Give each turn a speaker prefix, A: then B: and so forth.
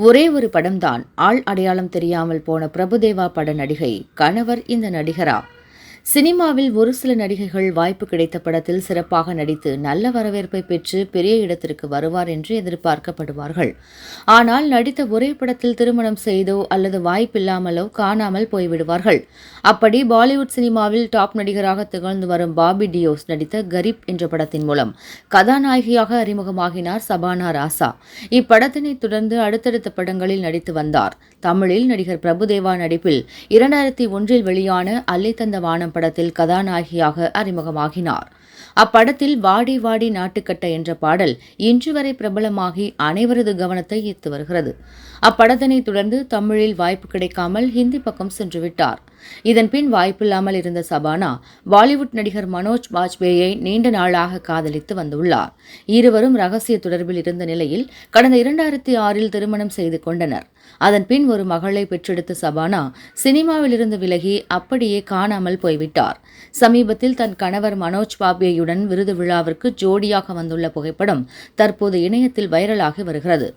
A: ஒரே ஒரு படம்தான். ஆள் அடையாளம் தெரியாமல் போன பிரபுதேவா பட நடிகை கணவர் இந்த நடிகரா? சினிமாவில் ஒரு சில நடிகைகள் வாய்ப்பு கிடைத்த படத்தில் சிறப்பாக நடித்து நல்ல வரவேற்பை பெற்று பெரிய இடத்திற்கு வருவார் என்று எதிர்பார்க்கப்படுவார்கள். ஆனால் நடித்த ஒரே படத்தில் திருமணம் செய்தோ அல்லது வாய்ப்பில்லாமலோ காணாமல் போய்விடுவார்கள். அப்படி பாலிவுட் சினிமாவில் டாப் நடிகராக திகழ்ந்து வரும் பாபி டியோஸ் நடித்த கரீப் என்ற படத்தின் மூலம் கதாநாயகியாக அறிமுகமாகினார் சபானா ராசா. இப்படத்தினை தொடர்ந்து அடுத்தடுத்த படங்களில் நடித்து வந்தார். தமிழில் நடிகர் பிரபுதேவா நடிப்பில் இரண்டாயிரத்தி ஒன்றில் வெளியான அல்லை தந்த வானம் படத்தில் கதாநாயகியாக அறிமுகமாகினார். அப்படத்தில் வாடி வாடி நாட்டுக்கட்டை என்ற பாடல் இன்று வரை பிரபலமாகி அனைவரது கவனத்தை ஈர்த்து வருகிறது. அப்படத்தினை தொடர்ந்து தமிழில் வாய்ப்பு கிடைக்காமல் ஹிந்தி பக்கம் சென்றுவிட்டார் இதன் பின் வாய்ப்பில்லாமல் இருந்த சபானா பாலிவுட் நடிகர் மனோஜ் வாஜ்பேயை நீண்ட நாளாக காதலித்து வந்துள்ளார். இருவரும் ரகசிய தொடர்பில் இருந்த நிலையில் கடந்த இரண்டாயிரத்தி ஆறில் திருமணம் செய்து கொண்டனர். அதன் பின் ஒரு மகளை பெற்றெடுத்த சபானா சினிமாவிலிருந்து விலகி அப்படியே காணாமல் போய்விட்டார். சமீபத்தில் தன் கணவர் மனோஜ் பாபே பாப்யேயுடன் விருது விழாவிற்கு ஜோடியாக வந்துள்ள புகைப்படம் தற்போது இணையத்தில் வைரலாகி வருகிறது.